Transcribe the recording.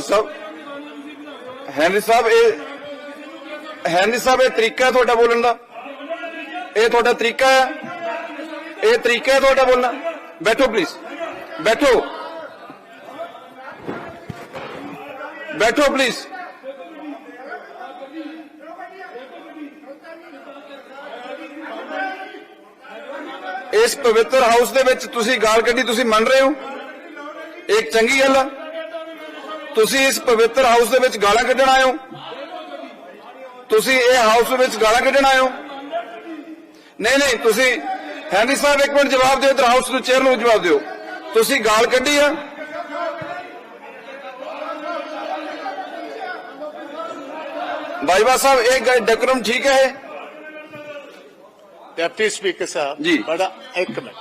ਸਾਹਿਬ Henry ਸਾਹਿਬ, ਇਹ Henry ਸਾਹਿਬ, ਇਹ ਤਰੀਕਾ ਹੈ ਤੁਹਾਡਾ ਬੋਲਣ ਦਾ? ਇਹ ਤੁਹਾਡਾ ਤਰੀਕਾ ਹੈ? ਇਹ ਤਰੀਕਾ ਹੈ ਤੁਹਾਡਾ ਬੋਲਣਾ? ਬੈਠੋ ਪਲੀਜ਼ ਬੈਠੋ। ਬੈਠੋ ਪਲੀਜ਼ ਇਸ ਪਵਿੱਤਰ ਹਾਊਸ ਦੇ ਵਿੱਚ ਤੁਸੀਂ ਗਾਲ ਕੱਢੀ, ਤੁਸੀਂ ਮੰਨ ਰਹੇ ਹੋ? ਇਹ ਇੱਕ ਚੰਗੀ ਗੱਲ ਆ। ਤੁਸੀਂ ਇਸ ਪਵਿੱਤਰ ਹਾਊਸ ਦੇ ਵਿੱਚ ਗਾਲਾਂ ਕੱਢਣ ਆਏ ਹੋ? ਤੁਸੀਂ ਇਹ ਹਾਊਸ ਦੇ ਵਿੱਚ ਗਾਲਾਂ ਕੱਢਣ ਆਏ ਹੋ? ਨਹੀਂ ਨਹੀਂ ਤੁਸੀਂ ਹੈਨਰੀ ਸਾਹਿਬ ਇੱਕ ਮਿੰਟ ਜਵਾਬ ਦਿਓ ਇਧਰ ਹਾਊਸ ਨੂੰ ਚੇਅਰ ਨੂੰ ਜਵਾਬ ਦਿਓ। ਤੁਸੀਂ ਗਾਲ ਕੱਢੀ ਆ? ਬਾਈਬਾ ਸਾਹਿਬ ਇਹ ਗ- ਡੈਕੋਰਮ ਠੀਕ ਹੈ ਡਿਪਟੀ ਸਪੀਕਰ ਸਾਹਿਬ ਜੀ। ਬੜਾ ਇੱਕ ਮਿੰਟ।